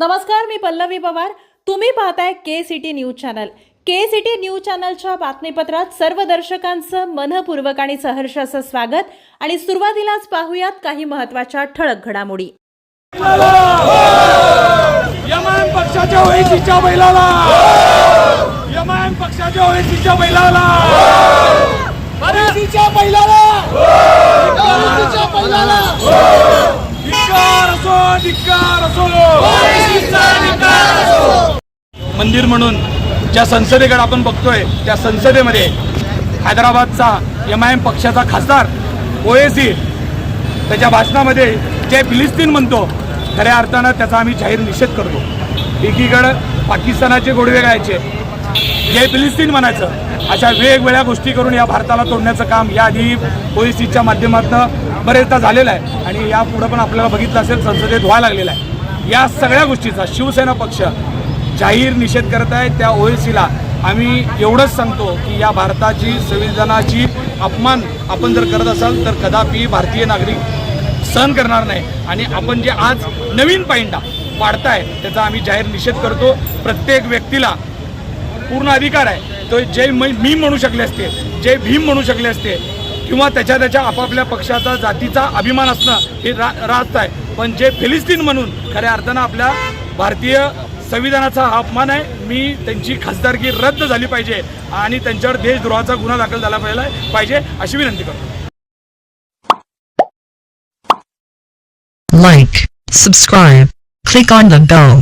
नमस्कार मी पल्लवी पवार. तुम्ही पाहताय K City News channel K City News चॅनलच्या बातमीपत्रात सर्व दर्शकांचं मनपूर्वक आणि सहर्ष असं स्वागत. आणि सुरुवातीलाच पाहूयात काही महत्त्वाच्या ठळक घडामोडी. यमायम पक्षाच्या ओळखीच्या बैलाला! यमायम पक्षाच्या ओळखीच्या बैलाला! ओळखीच्या बैलाला! ओळखीच्या बैलाला! धिक्कार असो धिक्कार असो! मंदिर म्हणून ज्या संसदेकडे आपण बघतोय त्या संसदेमध्ये हैदराबादचा एम आय एम पक्षाचा खासदार ओएसी त्याच्या भाषणामध्ये जे फिलिस्तीन म्हणतो खऱ्या अर्थानं त्याचा आम्ही जाहीर निषेध करतो. एकीकडं पाकिस्तानाचे गोडवे गायचे जय फिलिस्तीन म्हणायचं अशा वेगवेगळ्या गोष्टी करून या भारताला तोडण्याचं काम याआधी ओएसीच्या माध्यमातून बरेचदा झालेलं आहे आणि या पुढं पण आपल्याला बघितलं असेल संसदेत व्हायला लागलेलं आहे. या सगळ्या गोष्टीचा शिवसेना पक्ष जाहीर निषेध करत आहे त्या ओएसीला आम्ही एवढंच सांगतो की या भारताची संविधानाची अपमान आपण जर करत असाल तर कदापि भारतीय नागरिक सहन करणार नाही. आणि आपण जे आज नवीन पायंडा पाडताय त्याचा आम्ही जाहीर निषेध करतो. प्रत्येक व्यक्तीला पूर्ण अधिकार आहे. तो जय मै मी म्हणू शकले असते जय भीम म्हणू शकले असते किंवा त्याच्या त्याच्या आपापल्या पक्षाचा जातीचा अभिमान असणं हे रा राहत आहे. पण जे फिलिस्तीन म्हणून खऱ्या अर्थानं आपल्या भारतीय संविधानाचा हा अपमान आहे. मी त्यांची खासदारकी रद्द झाली पाहिजे आणि त्यांच्यावर देशद्रोहाचा गुन्हा दाखल झाला पाहिजे पाहिजे अशी विनंती करतो. Like subscribe click on the bell.